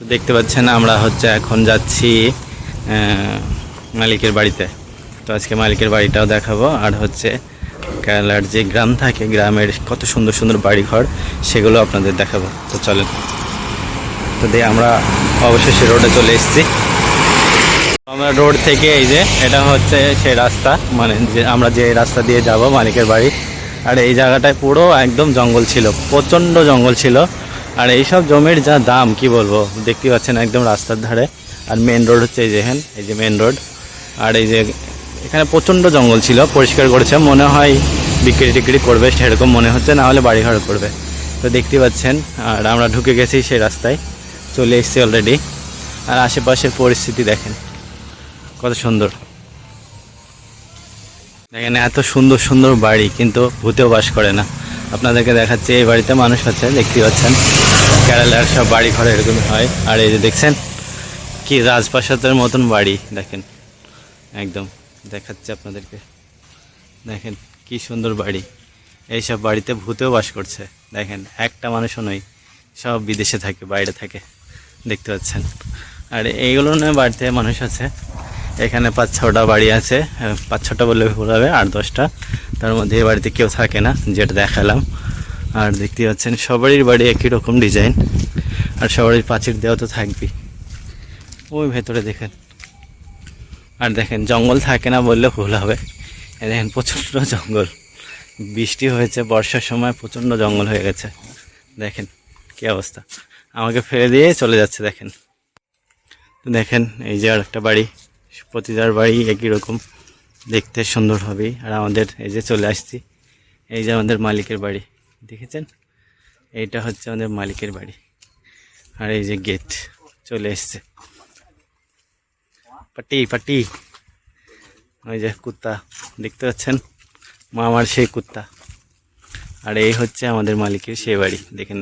তো দেখতে পাচ্ছেন, আমরা হচ্ছে এখন যাচ্ছি মালিকের বাড়িতে। তো আজকে মালিকের বাড়িটাও দেখাবো। আর হচ্ছে কেরালার যে গ্রাম থাকে, গ্রামের কত সুন্দর সুন্দর বাড়ি ঘর সেগুলো আপনাদের দেখাবো। তো চলেন। তো দিয়ে আমরা অবশেষে রোডে চলে এসেছি। আমরা রোড থেকে এই যে, এটা হচ্ছে সেই রাস্তা মানে যে আমরা যে রাস্তা দিয়ে যাব মালিকের বাড়ি। আর এই জায়গাটায় পুরো একদম জঙ্গল ছিল, প্রচণ্ড জঙ্গল ছিল। আর এইসব জমির যা দাম, কি বলব? দেখতে পাচ্ছেন একদম রাস্তার ধারে। আর মেন রোড হচ্ছে এই যে এখান, এই যে মেন রোড আর এই যে এখানে প্রচণ্ড জঙ্গল ছিল, পরিষ্কার করেছে। মনে হয় বিক্রি টিক্রি করবে, সেরকম মনে হচ্ছে, না হলে বাড়ি ঘর করবে। তো দেখতে পাচ্ছেন, আর আমরা ঢুকে গেছি সেই রাস্তায়। চলে এসেছি অলরেডি আর আশেপাশের পরিস্থিতি দেখেন, কত সুন্দর। দেখেন, এত সুন্দর সুন্দর বাড়ি, কিন্তু ভূতেও বাস করে না। আপনাদেরকে দেখাচ্ছি, এই বাড়িতে মানুষ আছে দেখতে পাচ্ছেন। কেরালার সব বাড়ি ঘরে এরকমই হয়। আর এই যে দেখছেন, কি রাজপ্রাসাদের মতন বাড়ি, দেখেন। একদম দেখাচ্ছে আপনাদেরকে। দেখেন কি সুন্দর বাড়ি। এইসব বাড়িতে ভূতেও বাস করছে। দেখেন, একটা মানুষও নয় সব বিদেশে থাকে, বাইরে থাকে। দেখতে পাচ্ছেন। আর এইগুলো নয় বাড়িতে মানুষ আছে। এখানে পাঁচ ছটা বাড়ি আছে, পাঁচ ছটা বললে ভুল হবে, আট দশটা। তার মধ্যে এই বাড়িতে কেউ থাকে না, যেটা দেখালাম। আর দেখতে পাচ্ছেন সবারই বাড়ি একই রকম ডিজাইন। আর সবারই পাঁচির দেওয়া তো থাকবেই। ওই ভেতরে দেখেন। আর দেখেন, জঙ্গল থাকে না বললে ভুল হবে। দেখেন, প্রচণ্ড জঙ্গল। বৃষ্টি হয়েছে, বর্ষার সময় প্রচণ্ড জঙ্গল হয়ে গেছে। দেখেন কি অবস্থা। আমাকে ফেলে দিয়ে চলে যাচ্ছে, দেখেন। দেখেন, এই যে আর একটা বাড়ি। প্রতিটার বাড়ি একই রকম। দেখতে সুন্দর হবেই। আর আমাদের এই যে চলে আসছি, এই যে আমাদের মালিকের বাড়ি। দেখেছেন? এইটা হচ্ছে আমাদের মালিকের বাড়ি। আর এই যে গেট চলে এসছে। পাটি পাটি। ওই যে কুত্তা, দেখতে পাচ্ছেন? মামার সেই কুত্তা। আর এই হচ্ছে আমাদের মালিকের সেই বাড়ি, দেখেন।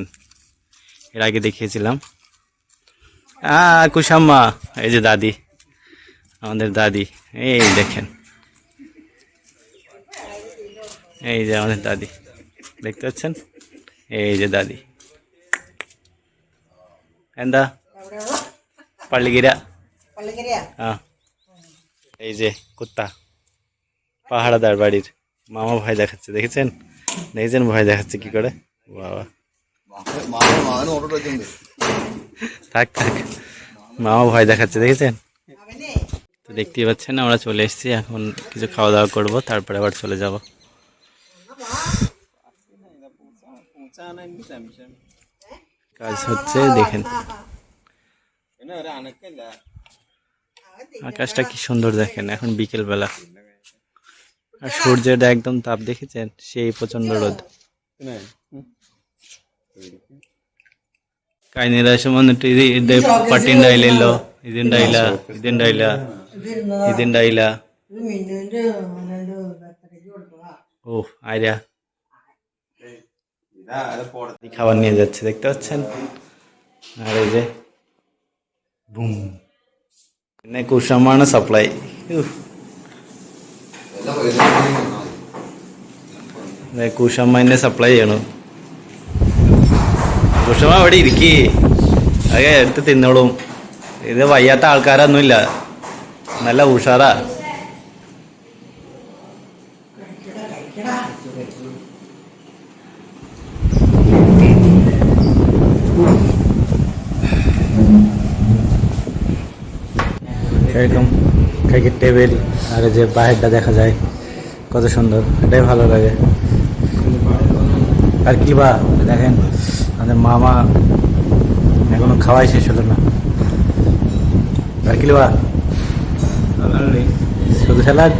এর আগে দেখিয়েছিলাম। কুসাম্মা, এই যে দাদি। আমাদের দাদি, এই দেখেন। এই যে আমাদের দাদি। দেখতে পাচ্ছেন? এই যে দাদি। എന്താ പള്ളിക്കര হ্যাঁ এই যে কুত্তা। পাহাড়াদার বাড়ির। মামা ভয় দেখাচ্ছে দেখেছেন? দেখেছেন ভয় দেখাচ্ছে কি করে? বাবা। থাক থাক। মামা ভয় দেখাচ্ছে দেখেছেন? তো দেখতেই পাচ্ছেন আমরা চলে এসেছি এখন কিছু খাওয়া দাওয়া করব তারপরে আবার চলে যাব। কাজ হচ্ছে দেখেন আকাশটা কি সুন্দর দেখেন এখন বিকেল বেলা আর সূর্যের একদম তাপ দেখেছেন? সেই প্রচণ্ড রোদ। সম্বন্ধে ডাইলা ডাইলা ডাইলা ও আইরা। খাবার নিয়ে যাচ্ছে দেখতে পাচ্ছেন আর এই যে বুম പിന്നെ കുഷമാണ് സപ്ലൈ കുഷമ്മ സപ്ലൈ ചെയ്യണു കുഷമ്മ അവിടെ ഇരിക്കേ അതൊക്കെ എടുത്ത് തിന്നോളും ഇത് വയ്യാത്ത ആൾക്കാരൊന്നുമില്ല നല്ല ഉഷാറാ এরকম ক্রিকেট টেবিল আর যে বাইরেটা দেখা যায় কত সুন্দর এটাই ভালো লাগে। আর কি বা দেখেন আমাদের মামা এখনও খাওয়াই শেষ হলো না। আর কি বা? শুধু স্যালাড?